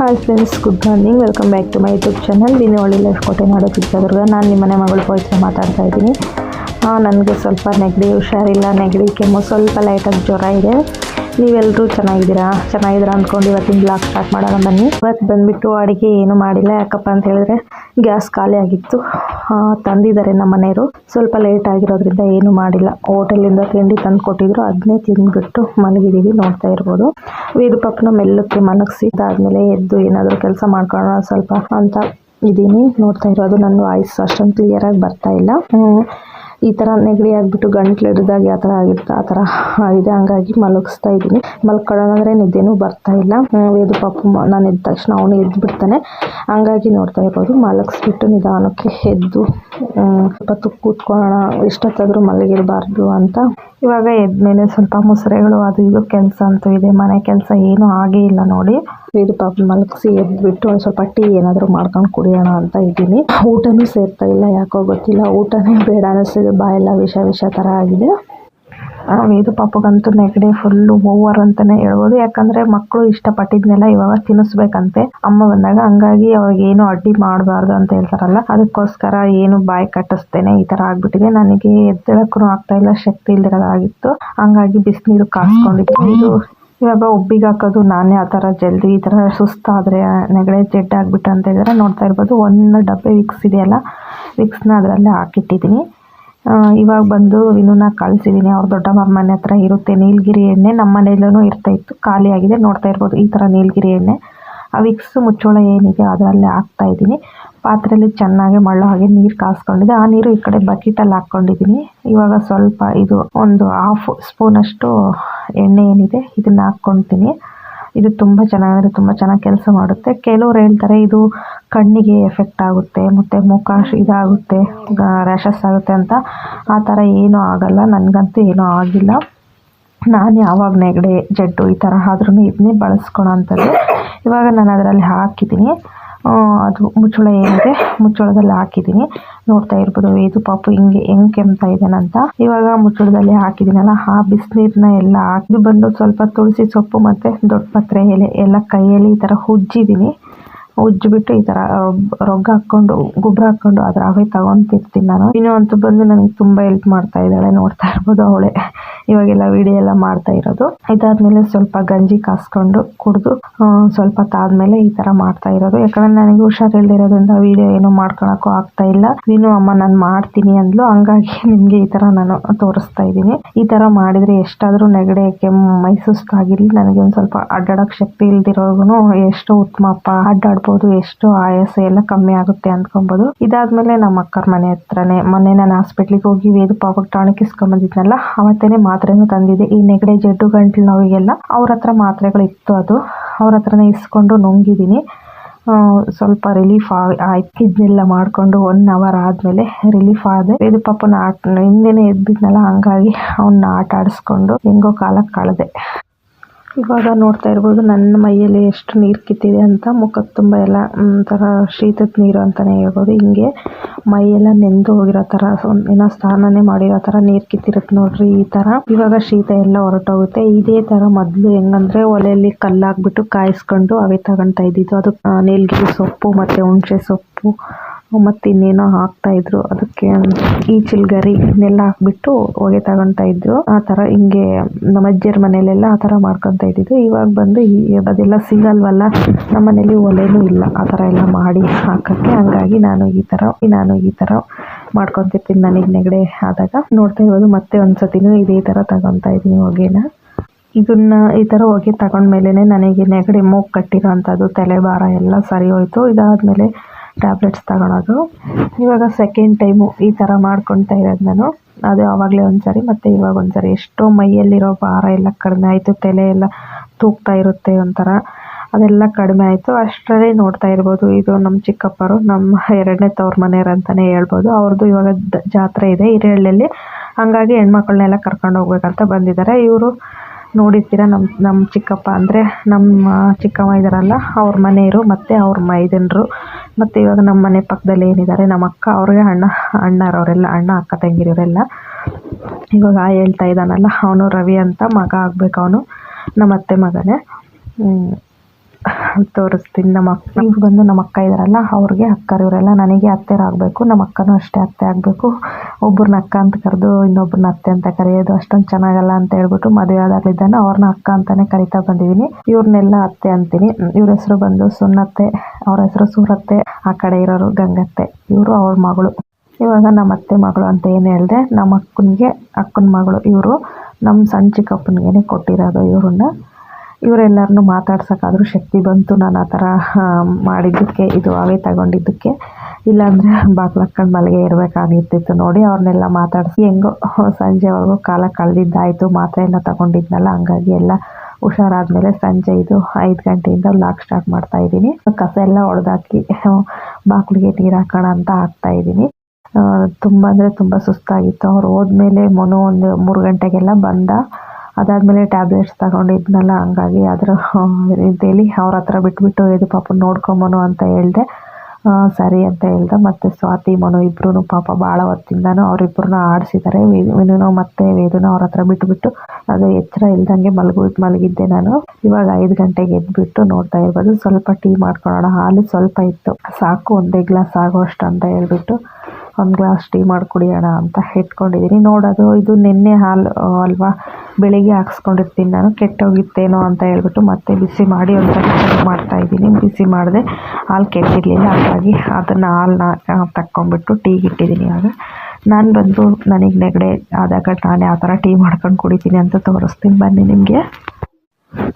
Hi friends good morning welcome back to my YouTube channel ದಿನವಳ್ಳಿ life ಕೋಟೆನಾಡು ಚಿತ್ರದುರ್ಗ ನಾನು ನಿಮ್ಮ ಮನೆ ಮಗಳು ಮಾತಾಡ್ತಾ ಇದ್ದೀನಿ. ನನಗೆ ಸ್ವಲ್ಪ ನೆಗಡಿ ಹುಷಾರಿಲ್ಲ. ನೆಗಡಿ ಕೆಮ್ಮು ಸ್ವಲ್ಪ ಲೈಟಾಗಿ ಜ್ವರ ಇದೆ. ನೀವೆಲ್ಲರೂ ಚೆನ್ನಾಗಿದ್ದೀರಾ? ಚೆನ್ನಾಗಿದ್ದೀರಾ ಅಂದ್ಕೊಂಡು ಇವತ್ತಿನ ಬ್ಲಾಗ್ ಸ್ಟಾರ್ಟ್ ಮಾಡೋಣ ಬನ್ನಿ. ಇವತ್ತು ಬಂದುಬಿಟ್ಟು ಅಡುಗೆ ಏನು ಮಾಡಿಲ್ಲ. ಯಾಕಪ್ಪ ಅಂತ ಹೇಳಿದ್ರೆ ಗ್ಯಾಸ್ ಖಾಲಿ ಆಗಿತ್ತು. ತಂದಿದ್ದಾರೆ ನಮ್ಮ ಮನೆಯವರು. ಸ್ವಲ್ಪ ಲೇಟ್ ಆಗಿರೋದ್ರಿಂದ ಏನು ಮಾಡಿಲ್ಲ. ಹೋಟೆಲಿಂದ ತಿಂಡಿ ತಂದು ಕೊಟ್ಟಿದ್ರು. ಅದನ್ನೇ ತಿಂದ್ಬಿಟ್ಟು ಮಲಗಿದ್ದೀವಿ ನೋಡ್ತಾ ಇರ್ಬೋದು. ವೀರು ಮೆಲ್ಲಕ್ಕೆ ಮಲಗಿಸಿ ಎದ್ದು ಏನಾದರೂ ಕೆಲಸ ಮಾಡ್ಕೊಳ್ಳೋಣ ಸ್ವಲ್ಪ ಅಂತ ಇದ್ದೀನಿ. ನೋಡ್ತಾ ಇರೋದು. ನನ್ನ ವಾಯ್ಸ್ ಅಷ್ಟೊಂದು ಕ್ಲಿಯರಾಗಿ ಬರ್ತಾ ಇಲ್ಲ. ಈ ಥರ ನೆಗಡಿ ಆಗಿಬಿಟ್ಟು ಗಂಟ್ಲು ಹಿಡಿದಾಗ ಯಾವ ಥರ ಆಗಿರ್ತಾ ಆ ಥರ ಆಗಿದೆ. ಹಂಗಾಗಿ ಮಲಗಿಸ್ತಾ ಇದ್ದೀನಿ. ಮಲ್ಕೊಳ್ಳೋಣ ಅಂದರೆ ನಿದ್ದೆನೂ ಬರ್ತಾ ಇಲ್ಲ. ವೇದು ಪಾಪು ನಾನು ಎದ್ದ ತಕ್ಷಣ ಅವನು ಎದ್ದು ಬಿಡ್ತಾನೆ ಹಂಗಾಗಿ ನೋಡ್ತಾ ಇರೋದು ಮಲಗಿಸ್ಬಿಟ್ಟು ನಿಧಾನಕ್ಕೆ ಎದ್ದು ಸ್ವಲ್ಪ ಕೂತ್ಕೊಳ್ಳೋಣ ಎಷ್ಟೊತ್ತಾದರೂ ಮಲಗಿರಬಾರ್ದು ಅಂತ. ಇವಾಗ ಎದ್ದ ಮೇಲೆ ಸ್ವಲ್ಪ ಮೊಸರೆಗಳು, ಅದು ಇದು ಕೆಲಸ ಅಂತೂ ಇದೆ. ಮನೆ ಕೆಲಸ ಏನೂ ಆಗೇ ಇಲ್ಲ ನೋಡಿ. ವೇದು ಪಾಪ ಮಲಗಿಸಿ ಎದ್ಬಿಟ್ಟು ಒಂದು ಸ್ವಲ್ಪ ಟೀ ಏನಾದರೂ ಮಾಡ್ಕೊಂಡು ಕುಡಿಯೋಣ ಅಂತ ಇದ್ದೀನಿ. ಊಟನೂ ಸೇರ್ತಾ ಇಲ್ಲ, ಯಾಕೋ ಗೊತ್ತಿಲ್ಲ. ಊಟನೇ ಬೇಡ ಅನ್ನಿಸ್ತಿದೆ ಬಾಯೆಲ್ಲ ವಿಷ ವಿಷ ಥರ ಆಗಿದೆ. ವೇದು ಪಾಪಗಂತೂ ನೆಗಡಿ ಫುಲ್ಲು ಓವರ್ ಅಂತಲೇ ಹೇಳ್ಬೋದು. ಯಾಕಂದರೆ ಮಕ್ಕಳು ಇಷ್ಟಪಟ್ಟಿದ್ನೆಲ್ಲ ಇವಾಗ ತಿನ್ನಿಸ್ಬೇಕಂತೆ ಅಮ್ಮ ಬಂದಾಗ ಹಂಗಾಗಿ ಅವ್ರಿಗೇನು ಅಡ್ಡಿ ಮಾಡಬಾರ್ದು ಅಂತ ಹೇಳ್ತಾರಲ್ಲ, ಅದಕ್ಕೋಸ್ಕರ ಏನು ಬಾಯಿ ಕಟ್ಟಿಸ್ತೇನೆ, ಈ ಥರ ಆಗಿಬಿಟ್ಟಿದೆ. ನನಗೆ ಎದ್ದೇಳಕ್ಕೂ ಆಗ್ತಾ ಇಲ್ಲ, ಶಕ್ತಿ ಇಲ್ದಿರೋದಾಗಿತ್ತು. ಹಂಗಾಗಿ ಬಿಸಿನೀರು ಕಾಸ್ಕೊಂಡಿತ್ತು ಇದು ಇವಾಗ ಒಬ್ಬಿಗೆ ಹಾಕೋದು ನಾನೇ ಆ ಥರ ಜಲ್ದಿ ಈ ಥರ ಸುಸ್ತಾದರೆ ನೆಗಡೆ ಜೆಡ್ ಆಗಿಬಿಟ್ಟು ಅಂತ ಹೇಳಿದ್ರೆ ನೋಡ್ತಾ ಇರ್ಬೋದು. ಒಂದು ಡಬ್ಬೆ ವಿಕ್ಸ್ ಇದೆಯಲ್ಲ ವಿಕ್ಸ್ನ ಅದರಲ್ಲೇ ಹಾಕಿಟ್ಟಿದ್ದೀನಿ. ಇವಾಗ ಬಂದು ವಿನೂನ ಕಳಿಸಿದ್ದೀನಿ ಅವ್ರ ದೊಡ್ಡಮ್ಮ ಮನೆ ಹತ್ರ ಇರುತ್ತೆ ನೀಲಗಿರಿ ಎಣ್ಣೆ. ನಮ್ಮ ಮನೆಯಲ್ಲೂ ಇರ್ತಾ ಇತ್ತು. ಖಾಲಿ ಆಗಿದೆ. ನೋಡ್ತಾ ಇರ್ಬೋದು ಈ ಥರ ನೀಲಗಿರಿ ಎಣ್ಣೆ. ಆ ವಿಕ್ಸ್ ಮುಚ್ಚೋಳ ಏನಿದೆ ಅದರಲ್ಲೇ ಹಾಕ್ತಾ ಇದ್ದೀನಿ. ಪಾತ್ರೆಯಲ್ಲಿ ಚೆನ್ನಾಗಿ ಮಳ್ಳೋ ಹಾಗೆ ನೀರು ಕಾಸ್ಕೊಂಡಿದೆ ಆ ನೀರು ಈ ಕಡೆ ಬಕೆಟಲ್ಲಿ ಹಾಕ್ಕೊಂಡಿದ್ದೀನಿ. ಇವಾಗ ಸ್ವಲ್ಪ ಇದು ಒಂದು ಹಾಫ್ ಸ್ಪೂನಷ್ಟು ಎಣ್ಣೆ ಏನಿದೆ ಇದನ್ನ ಹಾಕ್ಕೊಳ್ತೀನಿ ಇದು ತುಂಬ ಚೆನ್ನಾಗಿದೆ ತುಂಬ ಚೆನ್ನಾಗಿ ಕೆಲಸ ಮಾಡುತ್ತೆ. ಕೆಲವ್ರು ಹೇಳ್ತಾರೆ ಇದು ಕಣ್ಣಿಗೆ ಎಫೆಕ್ಟ್ ಆಗುತ್ತೆ, ಮತ್ತು ಮುಖ ಇದಾಗುತ್ತೆ ರ್ಯಾಷಸ್ ಆಗುತ್ತೆ ಅಂತ. ಆ ಥರ ಏನೂ ಆಗಲ್ಲ, ನನಗಂತೂ ಏನೂ ಆಗಿಲ್ಲ. ನಾನು ಯಾವಾಗ ನೆಗಡೆ ಜಡ್ಡು ಈ ಥರ ಆದ್ರೂ ಇದನ್ನೇ ಬಳಸ್ಕೊಳೋ ಅಂಥದ್ದು ಇವಾಗ ನಾನು ಅದರಲ್ಲಿ ಹಾಕಿದ್ದೀನಿ. ಅದು ಮುಚ್ಚಳ ಏನಿದೆ, ಮುಚ್ಚಳದಲ್ಲಿ ಹಾಕಿದ್ದೀನಿ. ನೋಡ್ತಾ ಇರ್ಬೋದು, ಇದು ಪಾಪು ಹಿಂಗೆ ಹೆಂಗ್ ಕೆಮ್ತಾ ಇದ್ದಾನಂತ ಇವಾಗ ಮುಚ್ಚಳದಲ್ಲಿ ಹಾಕಿದ್ದೀನಲ್ಲ, ಆ ಬಿಸಿನೀರನ್ನ ಎಲ್ಲ ಹಾಕಿ ಬಂದು ಸ್ವಲ್ಪ ತುಳಸಿ ಸೊಪ್ಪು ಮತ್ತೆ ದೊಡ್ಡ ಪತ್ರೆ ಎಲೆ ಎಲ್ಲ ಕೈಯಲ್ಲಿ ಈ ತರ ಉಜ್ಜಿದ್ದೀನಿ ಉಜ್ಜಿಬಿಟ್ಟು ಈ ತರ ರೊಗ್ಗ ಹಾಕೊಂಡು ಗೊಬ್ಬರ ಹಾಕೊಂಡು ಅದ್ರ ಅವೇ ತಗೊಂತಿರ್ತೀನಿ ನಾನು. ಇನ್ನು ಅಂತೂ ಬಂದು ನನಗೆ ತುಂಬಾ ಹೆಲ್ಪ್ ಮಾಡ್ತಾ ಇದ್ದಾಳೆ, ನೋಡ್ತಾ ಇರ್ಬೋದು ಅವಳೆ. ಇವಾಗೆಲ್ಲ ವಿಡಿಯೋ ಎಲ್ಲ ಮಾಡ್ತಾ ಇರೋದು. ಇದಾದ್ಮೇಲೆ ಸ್ವಲ್ಪ ಗಂಜಿ ಕಾಸ್ಕೊಂಡು ಕುಡಿದು ಸ್ವಲ್ಪ ತಾದ್ಮೇಲೆ ಈ ತರ ಮಾಡ್ತಾ ಇರೋದು. ಯಾಕಂದ್ರೆ ನನಗೆ ಹುಷಾರಿಲ್ದಿರೋದ್ರಿಂದ ವಿಡಿಯೋ ಏನು ಮಾಡ್ಕೊಳಕ್ಕೂ ಆಗ್ತಾ ಇಲ್ಲ. ನೀನು ಅಮ್ಮ ನಾನು ಮಾಡ್ತೀನಿ ಅಂದ್ಲು. ಹಂಗಾಗಿ ನಿಮಗೆ ಈ ತರ ನಾನು ತೋರಿಸ್ತಾ ಇದ್ದೀನಿ. ಈ ತರ ಮಾಡಿದ್ರೆ ಎಷ್ಟಾದರೂ ನೆಗಡಿ ಕೆಮ್ಮು ಮೈ ಸುಸ್ತಾಗಿರಲಿ ನನಗೆ ಒಂದ್ ಸ್ವಲ್ಪ ಅಡ್ಡಾಡಕ್ ಶಕ್ತಿ ಇಲ್ದಿರೋರ್ಗು ಎಷ್ಟು ಉತ್ತಮಪ್ಪ ಅಡ್ಡಾಡ್ಬೋದು. ಎಷ್ಟು ಆಯಾಸ ಎಲ್ಲ ಕಮ್ಮಿ ಆಗುತ್ತೆ ಅಂದ್ಕೊಬೋದು. ಇದಾದ್ಮೇಲೆ ನಮ್ಮ ಅಕ್ಕರ ಮನೆ ಹತ್ರನೇ ಮೊನ್ನೆ ನಾನು ಹಾಸ್ಪಿಟ್ಲಿಗೆ ಹೋಗಿ ವೇದು ಪಾಪಕ್ಕೆ ಇಸ್ಕೊಂಡ್ ಇಸ್ಕೊಂಬಂದಿದ್ನಲ್ಲ ಅವತ್ತೇನೆ ಮಾತ್ರೆನೂ ತಂದಿದೆ. ಈ ನೆಗಡೆ ಜಡ್ಡು ಗಂಟ್ಲು ನೋವಿಗೆಲ್ಲ ಅವ್ರ ಹತ್ರ ಮಾತ್ರೆಗಳು ಇತ್ತು ಅದು. ಅವ್ರ ಹತ್ರನೇ ಇಸ್ಕೊಂಡು ನುಂಗಿದ್ದೀನಿ ಸ್ವಲ್ಪ ರಿಲೀಫ್ ಆಯ್ತು. ಇದನ್ನೆಲ್ಲ ಮಾಡಿಕೊಂಡು ಒನ್ ಅವರ್ ಆದಮೇಲೆ ರಿಲೀಫ್ ಆದೆ. ಇದು ಪಾಪನ ಆಟ, ಹಿಂದೆನೆ ಎದ್ಬಿಟ್ನಲ್ಲ, ಹಂಗಾಗಿ ಅವನ್ನ ಆಟ ಆಡಿಸ್ಕೊಂಡು ಹೆಂಗೋ ಕಾಲ ಕಳೆದೆ. ಇವಾಗ ನೋಡ್ತಾ ಇರ್ಬೋದು, ನನ್ನ ಮೈಯಲ್ಲಿ ಎಷ್ಟು ನೀರು ಕಿತ್ತಿದೆ ಅಂತ ಮುಖಕ್ಕೆ ತುಂಬ ಎಲ್ಲ ಒಂಥರ ಶೀತದ ನೀರು ಅಂತಲೇ ಹೇಳ್ಬೋದು. ಹಿಂಗೆ ಮೈಯೆಲ್ಲ ನೆಂದು ಹೋಗಿರೋ ಥರ ಏನೋ ಸ್ನಾನನೇ ಮಾಡಿರೋ ಥರ ನೀರು ಕಿತ್ತಿರುತ್ತೆ ನೋಡ್ರಿ ಈ ಥರ ಇವಾಗ ಶೀತ ಎಲ್ಲ ಹೊರಟೋಗುತ್ತೆ. ಇದೇ ಥರ ಮೊದಲು ಹೆಂಗಂದ್ರೆ ಒಲೆಯಲ್ಲಿ ಕಲ್ಲಾಕ್ಬಿಟ್ಟು ಕಾಯಿಸ್ಕೊಂಡು ಅವೇ ತಗೊಳ್ತಾ ಇದ್ದಿದ್ದು. ಅದು ನೀಲಗಿರಿ ಸೊಪ್ಪು ಮತ್ತು ಹುಣಸೆ ಸೊಪ್ಪು ಮತ್ತು ಇನ್ನೇನೋ ಹಾಕ್ತಾ ಇದ್ರು. ಅದಕ್ಕೆ ಈ ಚಿಲ್ಗರಿ ಇದನ್ನೆಲ್ಲ ಹಾಕ್ಬಿಟ್ಟು ಹೊಗೆ ತಗೊಳ್ತಾ ಇದ್ರು. ಆ ಥರ ಹಿಂಗೆ ನಮ್ಮ ಅಜ್ಜಿಯರ ಮನೆಯಲ್ಲೆಲ್ಲ ಆ ಥರ ಮಾಡ್ಕೊತಾ ಇದ್ದಿದ್ದು. ಇವಾಗ ಬಂದು ಅದೆಲ್ಲ ಸಿಗಲ್ವಲ್ಲ, ನಮ್ಮ ಮನೇಲಿ ಒಲೆನೂ ಇಲ್ಲ. ಆ ಥರ ಎಲ್ಲ ಮಾಡಿ ಹಾಕೋಕ್ಕೆ ಹಂಗಾಗಿ ನಾನು ಈ ಥರ, ನಾನು ಈ ಥರ ಮಾಡ್ಕೊತಿರ್ತೀನಿ ನನಗೆ ನೆಗಡೆ ಆದಾಗ. ನೋಡ್ತಾ ಇರೋದು ಮತ್ತೆ ಒಂದ್ಸತಿನೂ ಇದೇ ಥರ ತಗೊತಾ ಇದ್ದೀನಿ ಹೊಗೆನ. ಇದನ್ನ ಈ ಥರ ಹೊಗೆ ತಗೊಂಡ್ಮೇಲೆ ನನಗೆ ನೆಗಡಿ ಮೂಗು ಕಟ್ಟಿರೋ ಅಂಥದ್ದು ತಲೆಭಾರ ಎಲ್ಲ ಸರಿ ಹೋಯಿತು. ಇದಾದಮೇಲೆ ಟ್ಯಾಬ್ಲೆಟ್ಸ್ ತಗೊಳ್ಳೋದು ಇವಾಗ ಸೆಕೆಂಡ್ ಟೈಮು ಈ ಥರ ಮಾಡ್ಕೊತಾ ಇರೋದು ನಾನು. ಅದು ಆವಾಗಲೇ ಒಂದ್ಸರಿ, ಮತ್ತು ಇವಾಗ ಒಂದ್ಸರಿ ಎಷ್ಟೋ ಮೈಯಲ್ಲಿರೋ ಭಾರ ಎಲ್ಲ ಕಡಿಮೆ ಆಯಿತು, ತಲೆ ಎಲ್ಲ ತೂಗ್ತಾ ಇರುತ್ತೆ ಒಂಥರ. ಅದೆಲ್ಲ ಕಡಿಮೆ ಆಯಿತು. ಅಷ್ಟರಲ್ಲೇ ನೋಡ್ತಾ ಇರ್ಬೋದು. ಇದು ನಮ್ಮ ಚಿಕ್ಕಪ್ಪರು ನಮ್ಮ ಎರಡನೇ ತವ್ರ ಮನೆಯವರು ಅಂತಲೇ ಹೇಳ್ಬೋದು. ಅವ್ರದ್ದು ಇವಾಗ ಜಾತ್ರೆ ಇದೆ ಹಿರಿಯಳ್ಳಿಯಲ್ಲಿ ಹಂಗಾಗಿ ಹೆಣ್ಮಕ್ಳನ್ನೆಲ್ಲ ಕರ್ಕೊಂಡು ಹೋಗ್ಬೇಕಂತ ಬಂದಿದ್ದಾರೆ. ಇವರು ನೋಡಿರ್ತೀರ ನಮ್ಮ ನಮ್ಮ ಚಿಕ್ಕಪ್ಪ ಅಂದರೆ ನಮ್ಮ ಚಿಕ್ಕಮ್ಮ ಇದ್ದಾರಲ್ಲ, ಅವ್ರ ಮನೆಯವರು ಮತ್ತು ಅವ್ರ ಮೈದನರು. ಮತ್ತು ಇವಾಗ ನಮ್ಮ ಮನೆ ಪಕ್ಕದಲ್ಲಿ ಏನಿದ್ದಾರೆ, ನಮ್ಮ ಅಕ್ಕ ಅವ್ರಿಗೆ ಅಣ್ಣ, ಅಣ್ಣರವರೆಲ್ಲ, ಅಣ್ಣ, ಅಕ್ಕ, ತಂಗಿರೋರೆಲ್ಲ. ಇವಾಗ ಆ ಹೇಳ್ತಾ ಇದ್ದಾನಲ್ಲ, ಅವನು ರವಿ ಅಂತ ಮಗ ಆಗ್ಬೇಕು ಅವನು ನಮ್ಮ ಅತ್ತೆ ಮಗನೇ. ತೋರಿಸ್ತೀನಿ. ನಮ್ಮ ಅಕ್ಕ ಇವ್ರು ಬಂದು ನಮ್ಮ ಅಕ್ಕ ಇದಾರಲ್ಲ, ಅವ್ರಿಗೆ ಅಕ್ಕರು ಇವರೆಲ್ಲ ನನಗೆ ಅತ್ತೆರಾಗಬೇಕು ನಮ್ಮ ಅಕ್ಕನೂ ಅಷ್ಟೇ ಅತ್ತೆ ಆಗಬೇಕು. ಒಬ್ಬರನ್ನ ಅಕ್ಕ ಅಂತ ಕರೆದು ಇನ್ನೊಬ್ಬರನ್ನ ಅತ್ತೆ ಅಂತ ಕರೆಯೋದು ಅಷ್ಟೊಂದು ಚೆನ್ನಾಗಲ್ಲ ಅಂತ ಹೇಳ್ಬಿಟ್ಟು ಮದುವೆ ಆದಾಗಲಿದ್ದಾನೆ ಅವ್ರನ್ನ ಅಕ್ಕ ಅಂತಾನೆ ಕರಿತಾ ಬಂದಿದ್ದೀನಿ. ಇವ್ರನ್ನೆಲ್ಲ ಅತ್ತೆ ಅಂತೀನಿ. ಇವ್ರ ಹೆಸರು ಬಂದು ಸುನ್ನತ್ತೆ, ಅವ್ರ ಹೆಸರು ಸುರತ್ತೆ, ಆ ಕಡೆ ಇರೋರು ಗಂಗತ್ತೆ. ಇವರು ಅವ್ರ ಮಗಳು. ಇವಾಗ ನಮ್ಮ ಅತ್ತೆ ಮಗಳು ಅಂತ ಏನು ಹೇಳಿದೆ, ನಮ್ಮ ಅಕ್ಕನಿಗೆ ಅಕ್ಕನ ಮಗಳು ಇವರು. ನಮ್ಮ ಸಣ್ಣ ಚಿಕ್ಕಪ್ಪನಿಗೆ ಕೊಟ್ಟಿರೋದು ಇವ್ರನ್ನ. ಇವರೆಲ್ಲರನ್ನೂ ಮಾತಾಡ್ಸೋಕ್ಕಾದ್ರೂ ಶಕ್ತಿ ಬಂತು ನಾನು ಆ ಥರ ಮಾಡಿದ್ದಕ್ಕೆ, ಇದು ಅವೇ ತಗೊಂಡಿದ್ದಕ್ಕೆ. ಇಲ್ಲಾಂದರೆ ಬಾಗ್ಲು ಹಾಕ್ಕೊಂಡು ಮಲಗೆ ಇರಬೇಕಾಗಿರ್ತಿತ್ತು ನೋಡಿ ಅವ್ರನ್ನೆಲ್ಲ ಮಾತಾಡಿಸಿ, ಹೆಂಗೋ ಸಂಜೆವರೆಗೂ ಕಾಲ ಕಳೆದಿದ್ದಾಯಿತು. ಮಾತ್ರೆ ಎಲ್ಲ ತಗೊಂಡಿದ್ನಲ್ಲ, ಹಂಗಾಗಿ ಎಲ್ಲ ಹುಷಾರಾದಮೇಲೆ ಸಂಜೆ ಇದು ಐದು ಗಂಟೆಯಿಂದ ಲಾಕ್ ಸ್ಟಾರ್ಟ್ ಮಾಡ್ತಾ ಇದ್ದೀನಿ. ಕಸ ಎಲ್ಲ ಹೊಡೆದಾಕಿ ಬಾಗಿಲಿಗೆ ನೀರು ಹಾಕೋಣ ಅಂತ ಹಾಕ್ತಾ ಇದ್ದೀನಿ. ತುಂಬ ಅಂದರೆ ತುಂಬ ಸುಸ್ತಾಗಿತ್ತು. ಅವ್ರು ಹೋದ್ಮೇಲೆ ಮೊನೋ ಒಂದು ಮೂರು ಗಂಟೆಗೆಲ್ಲ ಬಂದ. ಅದಾದಮೇಲೆ ಟ್ಯಾಬ್ಲೆಟ್ಸ್ ತಗೊಂಡಿದ್ನಲ್ಲ ಹಂಗಾಗಿ ಅದರ ರೀತಿಯಲ್ಲಿ ಅವ್ರ ಹತ್ರ ಬಿಟ್ಬಿಟ್ಟು ಇದು ಪಾಪ ನೋಡ್ಕೊಂಬನು ಅಂತ ಹೇಳ್ದೆ. ಸರಿ ಅಂತ ಹೇಳ್ದೆ. ಮತ್ತು ಸ್ವಾತಿ, ಮನು ಇಬ್ಬರೂ ಪಾಪ ಭಾಳ ಹೊತ್ತಿಂದನೂ ಅವರಿಬ್ಬರನ್ನ ಆಡಿಸಿದ್ದಾರೆ ವಿನೂನು ಮತ್ತು ವೇದನು ಅವ್ರ ಹತ್ರ ಬಿಟ್ಬಿಟ್ಟು ಅದು ಎಚ್ಚರ ಇಲ್ದಂಗೆ ಮಲಗು, ಮಲಗಿದ್ದೆ ನಾನು. ಇವಾಗ ಐದು ಗಂಟೆಗೆ ಎದ್ಬಿಟ್ಟು ನೋಡ್ತಾ ಇರ್ಬೋದು. ಸ್ವಲ್ಪ ಟೀ ಮಾಡ್ಕೊಳ್ಳೋಣ ಹಾಲು ಸ್ವಲ್ಪ ಇತ್ತು. ಸಾಕು, ಒಂದೇ ಗ್ಲಾಸ್ ಆಗೋಷ್ಟು ಅಂತ ಹೇಳ್ಬಿಟ್ಟು ಒಂದು ಗ್ಲಾಸ್ ಟೀ ಮಾಡಿ ಕುಡಿಯೋಣ ಅಂತ ಇಟ್ಕೊಂಡಿದ್ದೀನಿ ನೋಡೋದು, ಇದು ನಿನ್ನೆ ಹಾಲು ಅಲ್ವಾ, ಬೆಳಿಗ್ಗೆ ಹಾಕ್ಸ್ಕೊಂಡಿರ್ತೀನಿ ನಾನು. ಕೆಟ್ಟೋಗಿತ್ತೇನೋ ಅಂತ ಹೇಳ್ಬಿಟ್ಟು ಮತ್ತೆ ಬಿಸಿ ಮಾಡಿ ಒಂದು ಚೆಕ್ ಮಾಡ್ತಾ ಇದ್ದೀನಿ. ಬಿಸಿ ಮಾಡಿದೆ ಹಾಲು ಕೆಟ್ಟಿರಲಿಲ್ಲ. ಹಾಗಾಗಿ ಅದನ್ನು ಹಾಲನ್ನ ತಕ್ಕೊಂಬಿಟ್ಟು ಟೀಗೆ ಇಟ್ಟಿದ್ದೀನಿ ಇವಾಗ. ನಾನು ಬಂದು ನನಗೆ ನೆಗಡೆ ಆದಾಗ ನಾನು ಆ ಥರ ಟೀ ಮಾಡ್ಕೊಂಡು ಕುಡಿತೀನಿ ಅಂತ ತೋರಿಸ್ತೀನಿ. ಬನ್ನಿ ನಿಮಗೆ.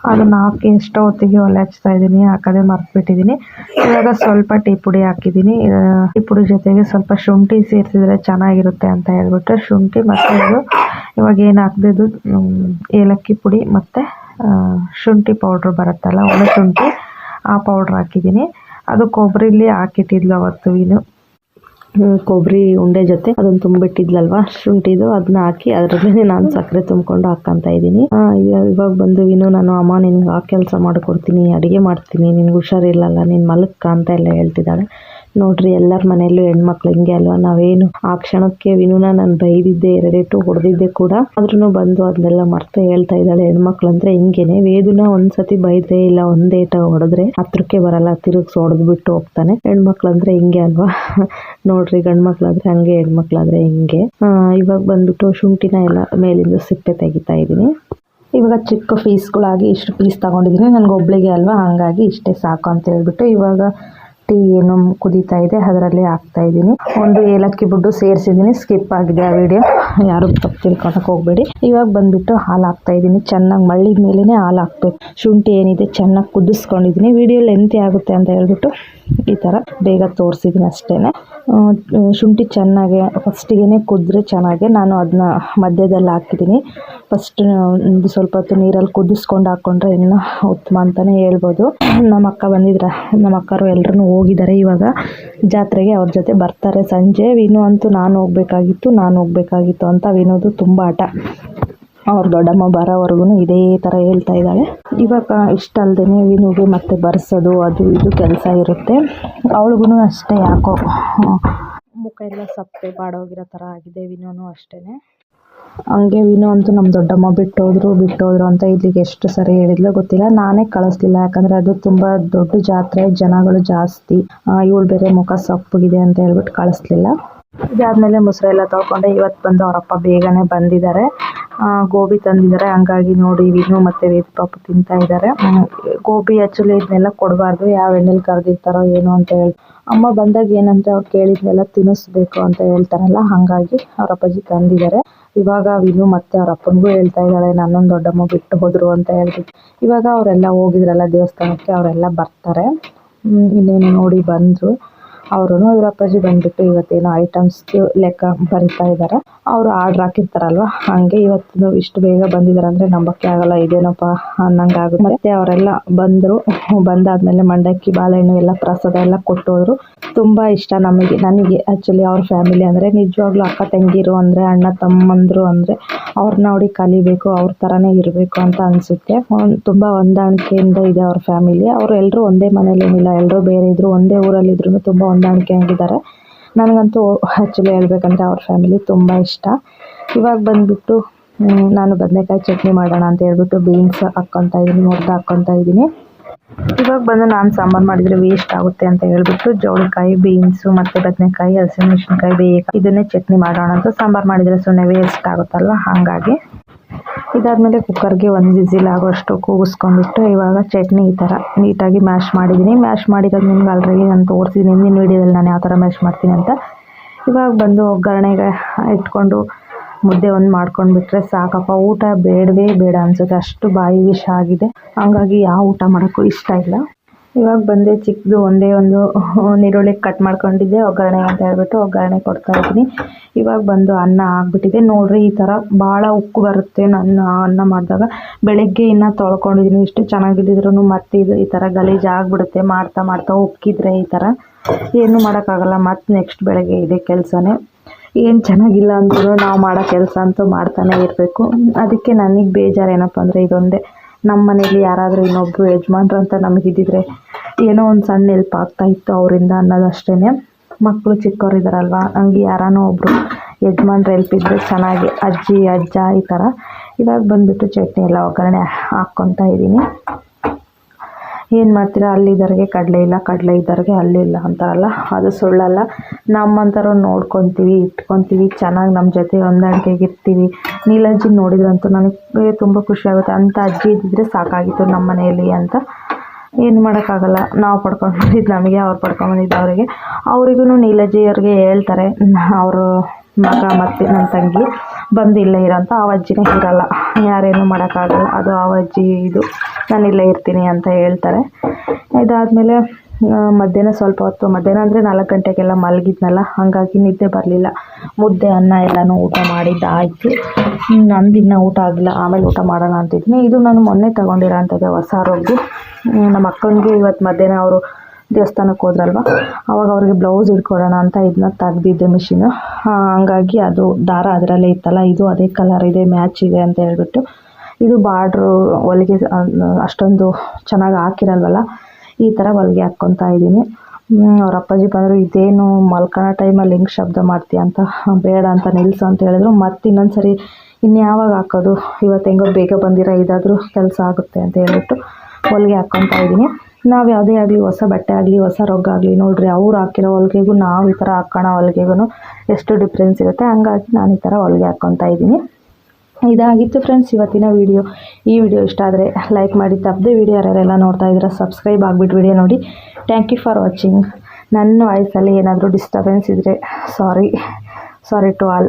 ಅದನ್ನ ಹಾಕಿ ಎಷ್ಟೋ ಹೊತ್ತಿಗೆ ಒಲೆ ಹಚ್ತಾ ಇದ್ದೀನಿ ಹಾಕೋದೇ ಮರ್ತ್ಬಿಟ್ಟಿದ್ದೀನಿ. ಇವಾಗ ಸ್ವಲ್ಪ ಟೀ ಪುಡಿ ಹಾಕಿದ್ದೀನಿ. ಟೀ ಪುಡಿ ಜೊತೆಗೆ ಸ್ವಲ್ಪ ಶುಂಠಿ ಸೇರಿಸಿದ್ರೆ ಚೆನ್ನಾಗಿರುತ್ತೆ ಅಂತ ಹೇಳ್ಬಿಟ್ಟು ಶುಂಠಿ ಮತ್ತು ಇದು ಇವಾಗ ಏನು ಹಾಕ್ದಿದ್ದು ಏಲಕ್ಕಿ ಪುಡಿ ಮತ್ತು ಶುಂಠಿ ಪೌಡ್ರ್ ಬರುತ್ತಲ್ಲ ಒಣ ಶುಂಠಿ ಆ ಪೌಡ್ರ್ ಹಾಕಿದ್ದೀನಿ. ಅದು ಕೊಬ್ಬರಿಲಿ ಹಾಕಿಟ್ಟಿದ್ಲು ಅವತ್ತು ಹ್ಮ್, ಕೊಬ್ಬರಿ ಉಂಡೆ ಜೊತೆ ಅದನ್ನ ತುಂಬಿಟ್ಟಿದ್ಲಲ್ವಾ? ಶುಂಠಿದು ಅದನ್ನ ಹಾಕಿ ಅದ್ರಲ್ಲೇ ನಾನು ಸಕ್ಕರೆ ತುಂಬಿಕೊಂಡು ಹಾಕಂತ ಇದ್ದೀನಿ. ಇವಾಗ ಬಂದು ಇನ್ನು ನಾನು, ಅಮ್ಮ ನಿನ್ಗೆ ಆ ಕೆಲಸ ಮಾಡಿಕೊಡ್ತೀನಿ, ಅಡುಗೆ ಮಾಡ್ತೀನಿ, ನಿನ್ಗೆ ಹುಷಾರಿಲ್ಲಲ್ಲ ನೀನು ಮಲಕ್ಕ ಅಂತ ಎಲ್ಲ ಹೇಳ್ತಿದ್ದಾಳೆ. ನೋಡ್ರಿ, ಎಲ್ಲರ ಮನೆಯಲ್ಲೂ ಹೆಣ್ಮಕ್ಳು ಹಿಂಗೆ ಅಲ್ವಾ? ನಾವೇನು ಆ ಕ್ಷಣಕ್ಕೆ ವಿನುನ ನಾನು ಬೈದಿದ್ದೆ ಎರಡೇಟು ಹೊಡೆದಿದ್ದೆ ಕೂಡ. ಆದ್ರೂ ಬಂದು ಅದನ್ನೆಲ್ಲ ಮರ್ತೆ ಹೇಳ್ತಾ ಇದ್ದಾಳೆ ಹೆಣ್ಮಕ್ಳು ಅಂದ್ರೆ ಹಿಂಗೇನೆ. ವೇದುನ ಒಂದ್ಸತಿ ಬೈದ್ರೆ ಇಲ್ಲ ಒಂದೇಟ ಹೊಡೆದ್ರೆ ಹತ್ರಕ್ಕೆ ಬರಲ್ಲ, ತಿರುಗಿಸಿ ಹೊಡೆದ್ಬಿಟ್ಟು ಹೋಗ್ತಾನೆ. ಹೆಣ್ಮಕ್ಳು ಅಂದ್ರೆ ಹಿಂಗೆ ಅಲ್ವಾ? ನೋಡ್ರಿ, ಗಂಡ್ಮಕ್ಳಾದ್ರೆ ಹಂಗೆ, ಹೆಣ್ಮಕ್ಳಾದ್ರೆ ಹಿಂಗೆ. ಇವಾಗ ಬಂದ್ಬಿಟ್ಟು ಶುಂಠಿನ ಎಲ್ಲ ಮೇಲಿಂದ ಸಿಪ್ಪೆ ತೆಗಿತಾ ಇದ್ದೀನಿ. ಇವಾಗ ಚಿಕ್ಕ ಪೀಸ್ಗಳಾಗಿ ಇಷ್ಟು ಪೀಸ್ ತಗೊಂಡಿದ್ದೀನಿ. ನನಗೆ ಒಬ್ಳಿಗೆ ಅಲ್ವಾ? ಹಾಗಾಗಿ ಇಷ್ಟೇ ಸಾಕು ಅಂತ ಹೇಳ್ಬಿಟ್ಟು ಇವಾಗ ಟೀ ಏನು ಕುದೀತಾ ಇದೆ, ಅದರಲ್ಲಿ ಹಾಕ್ತಾ ಇದ್ದೀನಿ. ಒಂದು ಏಲಕ್ಕಿ ಬುಡ್ಡು ಸೇರಿಸಿದ್ದೀನಿ, ಸ್ಕಿಪ್ ಆಗಿದೆ ಆ ವಿಡಿಯೋ ಯಾರು ತಪ್ಪು ತಿಳ್ಕೊಳಕ್ಕೆ ಹೋಗಬೇಡಿ. ಇವಾಗ ಬಂದ್ಬಿಟ್ಟು ಹಾಲು ಹಾಕ್ತಾ ಇದ್ದೀನಿ. ಚೆನ್ನಾಗಿ ಮಳ್ಳಿದ ಮೇಲೇ ಹಾಲು ಹಾಕ್ಬೇಕು. ಶುಂಠಿ ಏನಿದೆ ಚೆನ್ನಾಗಿ ಕುದಿಸ್ಕೊಂಡಿದ್ದೀನಿ. ವಿಡಿಯೋ ಲೆಂತಿ ಆಗುತ್ತೆ ಅಂತ ಹೇಳ್ಬಿಟ್ಟು ಈ ಥರ ಬೇಗ ತೋರಿಸಿದ್ದೀನಿ ಅಷ್ಟೇ ಶುಂಠಿ ಚೆನ್ನಾಗೆ ಫಸ್ಟಿಗೆ ಕುದ್ರೆ ಚೆನ್ನಾಗೆ ನಾನು ಅದನ್ನ ಮಧ್ಯದಲ್ಲಿ ಹಾಕಿದ್ದೀನಿ. ಫಸ್ಟ್ ಒಂದು ಸ್ವಲ್ಪ ಹೊತ್ತು ನೀರಲ್ಲಿ ಕುದಿಸ್ಕೊಂಡು ಹಾಕ್ಕೊಂಡ್ರೆ ಇನ್ನೂ ಉತ್ತಮ ಅಂತಲೇ ಹೇಳ್ಬೋದು. ನಮ್ಮ ಅಕ್ಕ ಬಂದಿದ್ರ, ನಮ್ಮ ಅಕ್ಕರು ಎಲ್ಲರೂ ಹೋಗಿದ್ದಾರೆ. ಇವಾಗ ಜಾತ್ರೆಗೆ ಅವ್ರ ಜೊತೆ ಬರ್ತಾರೆ. ಸಂಜೆ ವಿನು ಅಂತೂ ನಾನು ಹೋಗ್ಬೇಕಾಗಿತ್ತು ನಾನು ಹೋಗ್ಬೇಕಾಗಿತ್ತು ಅಂತ ವಿನೋದು ತುಂಬ ಆಟ ಅವ್ರ ದೊಡ್ಡಮ್ಮ ಬರೋವರೆಗೂ ಇದೇ ಥರ ಹೇಳ್ತಾ ಇದ್ದಾಳೆ. ಇವಾಗ ಇಷ್ಟ ಅಲ್ಲದೆ ವಿನುಗೆ ಮತ್ತೆ ಬರ್ಸೋದು, ಅದು ಇದು ಕೆಲಸ ಇರುತ್ತೆ. ಅವಳಿಗೂ ಅಷ್ಟೇ ಯಾಕೋ. ಮುಖ ಎಲ್ಲ ಸಪ್ಪೆ ಬಾಡೋಗಿರೋ ಥರ ಆಗಿದೆ ವಿನೋನು ಅಷ್ಟೇ ಹಂಗೆ ವಿನು ಅಂತೂ ನಮ್ಮ ದೊಡ್ಡಮ್ಮ ಬಿಟ್ಟೋದ್ರು ಬಿಟ್ಟೋದ್ರು ಅಂತ ಇಲ್ಲಿಗೆ ಎಷ್ಟು ಸರಿ ಹೇಳಿದ್ಲು ಗೊತ್ತಿಲ್ಲ. ನಾನೇ ಕಳಿಸ್ಲಿಲ್ಲ. ಯಾಕಂದರೆ ಅದು ತುಂಬ ದೊಡ್ಡ ಜಾತ್ರೆ, ಜನಗಳು ಜಾಸ್ತಿ. ಇವಳು ಬೇರೆ ಮುಖ ಸೊಪ್ಪುಗಿದೆ ಅಂತ ಹೇಳ್ಬಿಟ್ಟು ಕಳಿಸ್ಲಿಲ್ಲ. ಇದಾದ್ಮೇಲೆ ಮೊಸರೆಲ್ಲ ತೊಳ್ಕೊಂಡೆ ಇವತ್ತು ಬಂದು ಅವರಪ್ಪ ಬೇಗನೆ ಬಂದಿದ್ದಾರೆ. ಗೋಬಿ ತಂದಿದ್ದಾರೆ. ಹಂಗಾಗಿ ನೋಡಿ ವಿನು ಮತ್ತೆ ವೇದ ಪಾಪು ತಿಂತಾ ಇದ್ದಾರೆ. ಗೋಬಿ ಆಕ್ಚುಲಿ ಇದನ್ನೆಲ್ಲ ಕೊಡಬಾರ್ದು. ಯಾವ ಎಣ್ಣೆಲಿ ಕರೆದಿರ್ತಾರೋ ಏನೋ ಅಂತ ಹೇಳಿ, ಅಮ್ಮ ಬಂದಾಗ ಏನಂತ ಅವ್ರು ಕೇಳಿದ್ನೆಲ್ಲ ತಿನ್ನಿಸ್ಬೇಕು ಅಂತ ಹೇಳ್ತಾರಲ್ಲ, ಹಾಗಾಗಿ ಅವ್ರ ಅಪ್ಪಾಜಿ ತಂದಿದ್ದಾರೆ. ಇವಾಗ ವಿನು ಮತ್ತೆ ಅವ್ರ ಅಪ್ಪನಿಗೂ ಹೇಳ್ತಾ ಇದ್ದಾಳೆ ನನ್ನೊಂದು ದೊಡ್ಡಮ್ಮ ಬಿಟ್ಟು ಹೋದ್ರು ಅಂತ ಹೇಳ್ಬಿಟ್ಟು. ಇವಾಗ ಅವರೆಲ್ಲ ಹೋಗಿದ್ರಲ್ಲ ದೇವಸ್ಥಾನಕ್ಕೆ, ಅವರೆಲ್ಲ ಬರ್ತಾರೆ. ಇನ್ನೇನು ನೋಡಿ ಬಂದರು. ಅವರು ಇವ್ರ ಅಪ್ಪಾಜಿ ಬಂದ್ಬಿಟ್ಟು ಇವತ್ತೇನೋ ಐಟಮ್ಸ್ ಲೆಕ್ಕ ಬರಿತಾ ಇದ್ದಾರೆ ಅವರು ಆರ್ಡ್ರ್ ಹಾಕಿರ್ತಾರಲ್ವ? ಹಂಗೆ ಇವತ್ತು ಇಷ್ಟು ಬೇಗ ಬಂದಿದ್ದಾರೆ ಅಂದ್ರೆ ನಂಬಕ್ಕೆ ಆಗಲ್ಲ, ಇದೇನಪ್ಪ ಅನ್ನಂಗೆ ಮತ್ತೆ ಅವರೆಲ್ಲ ಬಂದರು, ಬಂದಾದ್ಮೇಲೆ ಮಂಡಕ್ಕಿ, ಬಾಳೆಹಣ್ಣು ಎಲ್ಲ ಪ್ರಸಾದ ಎಲ್ಲ ಕೊಟ್ಟೋದ್ರು. ತುಂಬಾ ಇಷ್ಟ ನಮಗೆ, ನನಗೆ ಆಕ್ಚುಲಿ ಅವ್ರ ಫ್ಯಾಮಿಲಿ ಅಂದ್ರೆ. ನಿಜವಾಗ್ಲೂ ಅಕ್ಕ ತಂಗಿರು ಅಂದ್ರೆ, ಅಣ್ಣ ತಮ್ಮಂದ್ರು ಅಂದ್ರೆ ಅವ್ರನ್ನ ನೋಡಿ ಕಲಿಬೇಕು, ಅವ್ರ ಥರನೇ ಇರಬೇಕು ಅಂತ ಅನ್ಸುತ್ತೆ. ತುಂಬಾ ಹೊಂದಾಣಿಕೆಯಿಂದ ಇದೆ ಅವ್ರ ಫ್ಯಾಮಿಲಿ ಅವ್ರು ಎಲ್ಲರೂ ಒಂದೇ ಮನೇಲೇನಿಲ್ಲ ಎಲ್ಲರೂ ಬೇರೆ ಇದ್ರು, ಒಂದೇ ಊರಲ್ಲಿ ಊರಲ್ಲಿದ್ರು ತುಂಬ ಹೊಂದಾಣಿಕೆ ಆಗಿದ್ದಾರೆ. ನನಗಂತೂ ಆ್ಯಕ್ಚುಲಿ ಹೇಳ್ಬೇಕಂದ್ರೆ ಅವ್ರ ಫ್ಯಾಮಿಲಿ ತುಂಬ ಇಷ್ಟ. ಇವಾಗ ಬಂದ್ಬಿಟ್ಟು ನಾನು ಬದನೆಕಾಯಿ ಚಟ್ನಿ ಮಾಡೋಣ ಅಂತ ಹೇಳ್ಬಿಟ್ಟು ಬೀನ್ಸ್ ಹಾಕ್ಕೊತಾ ಇದ್ದೀನಿ ಮುರ್ದು ಹಾಕ್ಕೊತಾ ಇದ್ದೀನಿ ಇವಾಗ ಬಂದು ನಾನು ಸಾಂಬಾರು ಮಾಡಿದರೆ ವೇಸ್ಟ್ ಆಗುತ್ತೆ ಅಂತ ಹೇಳ್ಬಿಟ್ಟು ಜೋಳಕಾಯಿ, ಬೀನ್ಸು ಮತ್ತು ಬದನೆಕಾಯಿ, ಹಸಿಮೆಣಸಿನ್ಕಾಯಿ ಬೇಕಾ. ಇದನ್ನೇ ಚಟ್ನಿ ಮಾಡೋಣ ಅಂತ ಸಾಂಬಾರು ಮಾಡಿದರೆ ಸುಮ್ಮನೆ ವೇಸ್ಟ್ ಆಗುತ್ತಲ್ವ? ಹಾಗಾಗಿ ಇದಾದಮೇಲೆ ಕುಕ್ಕರ್ಗೆ ಒಂದು ವಿಸಿಲ್ ಆಗೋಷ್ಟು ಕೂಗಿಸ್ಕೊಂಡ್ಬಿಟ್ಟು ಇವಾಗ ಚಟ್ನಿ ಈ ಥರ ನೀಟಾಗಿ ಮ್ಯಾಶ್ ಮಾಡಿದ್ದೀನಿ ಮ್ಯಾಶ್ ಮಾಡಿರೋದು ನಿಮ್ಗೆ ಆಲ್ರೆಡಿ ನಾನು ತೋರಿಸಿದ್ದೀನಿ ಹಿಂದಿನ ವೀಡಿಯೋದಲ್ಲಿ ನಾನು ಯಾವ ಥರ ಮ್ಯಾಶ್ ಮಾಡ್ತೀನಿ ಅಂತ. ಇವಾಗ ಬಂದು ಒಗ್ಗರಣೆಗೆ ಇಟ್ಕೊಂಡು ಮುದ್ದೆ ಒಂದು ಮಾಡ್ಕೊಂಡ್ಬಿಟ್ರೆ ಸಾಕಪ್ಪ. ಊಟ ಬೇಡವೇ ಬೇಡ ಅನ್ಸುತ್ತೆ. ಅಷ್ಟು ಬಾಯಿ ವಿಷ ಆಗಿದೆ. ಹಂಗಾಗಿ ಯಾವ ಊಟ ಮಾಡೋಕ್ಕೂ ಇಷ್ಟ ಇಲ್ಲ. ಇವಾಗ ಬಂದೆ ಚಿಕ್ಕದು ಒಂದೇ ಒಂದು ನೀರುಳ್ಳಿ ಕಟ್ ಮಾಡ್ಕೊಂಡಿದ್ದೆ, ಒಗ್ಗರಣೆ ಅಂತ ಹೇಳ್ಬಿಟ್ಟು ಒಗ್ಗರಣೆ ಕೊಡ್ತಾ ಇದ್ದೀನಿ. ಇವಾಗ ಬಂದು ಅನ್ನ ಆಗ್ಬಿಟ್ಟಿದೆ. ನೋಡ್ರಿ ಈ ಥರ ಭಾಳ ಉಕ್ಕು ಬರುತ್ತೆ ನನ್ನ ಅನ್ನ ಮಾಡಿದಾಗ. ಬೆಳಗ್ಗೆ ಇನ್ನ ತೊಳ್ಕೊಂಡಿದ್ದೀನಿ, ಇಷ್ಟು ಚೆನ್ನಾಗಿದ್ದಿದ್ರು ಮತ್ತೆ ಇದು ಈ ಥರ ಗಲೀಜು ಆಗಿಬಿಡುತ್ತೆ. ಮಾಡ್ತಾ ಮಾಡ್ತಾ ಉಕ್ಕಿದ್ರೆ ಈ ಥರ. ಏನು ಮಾಡೋಕ್ಕಾಗಲ್ಲ, ಮತ್ತೆ ನೆಕ್ಸ್ಟ್ ಬೆಳಗ್ಗೆ ಇದೆ ಕೆಲಸನೇ. ಏನು ಚೆನ್ನಾಗಿಲ್ಲ ಅಂದ್ರೂ ನಾವು ಮಾಡೋ ಕೆಲಸ ಅಂತೂ ಮಾಡ್ತಾನೆ ಇರಬೇಕು. ಅದಕ್ಕೆ ನನಗೆ ಬೇಜಾರು ಏನಪ್ಪ ಅಂದರೆ ಇದೊಂದೇ. ನಮ್ಮ ಮನೇಲಿ ಯಾರಾದರೂ ಇನ್ನೊಬ್ಬರು ಯಜಮಾನ್ರು ಅಂತ ನಮಗಿದ್ದಿದ್ರೆ ಏನೋ ಒಂದು ಸಣ್ಣ ಹೆಲ್ಪ್ ಆಗ್ತಾ ಇತ್ತು ಅವರಿಂದ ಅನ್ನೋದಷ್ಟೇ ಮಕ್ಕಳು ಚಿಕ್ಕವ್ರು ಇದ್ದಾರಲ್ವ ಹಂಗೆ ಯಾರಾನೋ ಒಬ್ಬರು ಯಜಮಾನ್ರು ಹೆಲ್ಪ್ ಇದ್ದರೆ ಚೆನ್ನಾಗಿ ಅಜ್ಜಿ, ಅಜ್ಜ ಈ ಥರ ಇವಾಗ ಬಂದುಬಿಟ್ಟು ಚಟ್ನಿ ಎಲ್ಲ ಒಗ್ಗರಣೆ ಹಾಕ್ಕೊತಾ ಇದ್ದೀನಿ ಏನು ಮಾಡ್ತೀರಾ? ಅಲ್ಲಿದ್ದವ್ರಿಗೆ ಕಡಲೆ ಇಲ್ಲ, ಕಡಲೆ ಇದ್ದವ್ರಿಗೆ ಅಲ್ಲಿಲ್ಲ ಅಂತಾರಲ್ಲ, ಅದು ಸುಳ್ಳಲ್ಲ. ನಮ್ಮಂಥವ್ರು ನೋಡ್ಕೊತೀವಿ, ಇಟ್ಕೊತೀವಿ, ಚೆನ್ನಾಗಿ ನಮ್ಮ ಜೊತೆ ಹೊಂದಾಣಿಕೆಗೆ ಇರ್ತೀವಿ. ನೀಲಜ್ಜಿ ನೋಡಿದ್ರಂತೂ ನನಗೆ ತುಂಬ ಖುಷಿ ಆಗುತ್ತೆ. ಅಂಥ ಅಜ್ಜಿ ಇದ್ದಿದ್ರೆ ಸಾಕಾಗಿತ್ತು ನಮ್ಮ ಮನೆಯಲ್ಲಿ ಅಂತ. ಏನು ಮಾಡೋಕ್ಕಾಗಲ್ಲ. ನಾವು ಪಡ್ಕೊಂಡು ಬಂದಿದ್ದು ನಮಗೆ, ಅವ್ರು ಪಡ್ಕೊಂಬಂದಿದ್ದು ಅವರಿಗೆ. ಅವರಿಗೂ ನೀಲಜ್ಜಿಯವ್ರಿಗೆ ಹೇಳ್ತಾರೆ. ಅವರು ಮಗ ಮತ್ತು ನನ್ನ ತಂಗಿ ಬಂದು ಇಲ್ಲೇ ಇರೋಂಥ ಆ ಅಜ್ಜಿನೇ ಇರಲ್ಲ ಯಾರೇನು ಮಾಡೋಕ್ಕಾಗಲ್ಲ. ಅದು ಅವಜ್ಜಿ ಇದು. ನಾನು ಇಲ್ಲೇ ಇರ್ತೀನಿ ಅಂತ ಹೇಳ್ತಾರೆ. ಇದಾದಮೇಲೆ ಮಧ್ಯಾಹ್ನ ಸ್ವಲ್ಪ ಹೊತ್ತು, ಮಧ್ಯಾಹ್ನ ಅಂದರೆ ನಾಲ್ಕು ಗಂಟೆಗೆಲ್ಲ ಮಲಗಿದ್ನಲ್ಲ, ಹಾಗಾಗಿ ನಿದ್ದೆ ಬರಲಿಲ್ಲ. ಮುದ್ದೆ, ಅನ್ನ ಎಲ್ಲನೂ ಊಟ ಮಾಡಿದ್ದಾಯಿತು. ನಂದು ಇನ್ನೂ ಊಟ ಆಗಿಲ್ಲ. ಆಮೇಲೆ ಊಟ ಮಾಡೋಣ ಅಂತಿದ್ದೀನಿ. ಇದು ನಾನು ಮೊನ್ನೆ ತಗೊಂಡಿರೋ ಅಂಥದ್ದು ಹೊಸ ನಮ್ಮ ಅಕ್ಕನಿಗೆ ಇವತ್ತು ಮಧ್ಯಾಹ್ನ ಅವರು ದೇವಸ್ಥಾನಕ್ಕೆ ಹೋದ್ರಲ್ವ? ಅವಾಗ ಅವ್ರಿಗೆ ಬ್ಲೌಸ್ ಹಿಡ್ಕೊಡೋಣ ಅಂತ ಇದನ್ನ ತೆಗ್ದಿದ್ದೆ ಮಿಷಿನು ಹಂಗಾಗಿ ಅದು ದಾರ ಅದರಲ್ಲೇ ಇತ್ತಲ್ಲ, ಇದು ಅದೇ ಕಲರ್ ಇದೆ ಮ್ಯಾಚ್ ಇದೆ ಅಂತ ಹೇಳ್ಬಿಟ್ಟು ಇದು ಬಾರ್ಡ್ರು ಹೊಲಿಗೆ ಅಷ್ಟೊಂದು ಚೆನ್ನಾಗಿ ಹಾಕಿರಲ್ವಲ್ಲ, ಈ ಥರ ಹೊಲಿಗೆ ಹಾಕ್ಕೊತಾ ಇದ್ದೀನಿ. ಅವ್ರ ಅಪ್ಪಾಜಿ ಬಂದರು, ಇದೇನು ಮಲ್ಕೊಳೋ ಟೈಮಲ್ಲಿ ಹೆಂಗೆ ಶಬ್ದ ಮಾಡ್ತೀಯ ಅಂತ, ಬೇಡ ಅಂತ ನಿಲ್ಲಿಸು ಅಂತ ಹೇಳಿದ್ರು. ಮತ್ತೆ ಇನ್ನೊಂದು ಸರಿ ಇನ್ನು ಯಾವಾಗ ಹಾಕೋದು? ಇವತ್ತು ಹೆಂಗೋ ಬೇಗ ಬಂದಿರೋ ಇದಾದರೂ ಕೆಲಸ ಆಗುತ್ತೆ ಅಂತ ಹೇಳ್ಬಿಟ್ಟು ಹೊಲಿಗೆ ಹಾಕ್ಕೊತಾ ಇದ್ದೀನಿ. ನಾವು ಯಾವುದೇ ಆಗಲಿ ಹೊಸ ಬಟ್ಟೆ ಆಗಲಿ, ಹೊಸ ರೊಗ್ಗ ಆಗಲಿ ನೋಡಿರಿ ಅವ್ರು ಹಾಕಿರೋ ಹೊಲಿಗೆಗೂ ನಾವು ಈ ಥರ ಹಾಕೋಣ ಹೊಲಿಗೆಗೂ ಎಷ್ಟು ಡಿಫ್ರೆನ್ಸ್ ಇರುತ್ತೆ. ಹಂಗಾಗಿ ನಾನು ಈ ಥರ ಹೊಲಿಗೆ ಹಾಕ್ಕೊತಾ ಇದ್ದೀನಿ. ಇದಾಗಿತ್ತು ಫ್ರೆಂಡ್ಸ್ ಇವತ್ತಿನ ವೀಡಿಯೋ ಈ ವಿಡಿಯೋ ಇಷ್ಟ ಆದರೆ ಲೈಕ್ ಮಾಡಿ ತಪ್ಪದೆ ವೀಡಿಯೋ ಯಾರ್ಯಾರೆಲ್ಲ ನೋಡ್ತಾ ಇದ್ರೆ ಸಬ್ಸ್ಕ್ರೈಬ್ ಆಗಿಬಿಟ್ಟು ವಿಡಿಯೋ ನೋಡಿ. ಥ್ಯಾಂಕ್ ಯು ಫಾರ್ ವಾಚಿಂಗ್ ನನ್ನ ವಾಯ್ಸಲ್ಲಿ ಏನಾದರೂ ಡಿಸ್ಟರ್ಬೆನ್ಸ್ ಇದ್ದರೆ ಸಾರಿ ಸಾರಿ ಟು ಆಲ್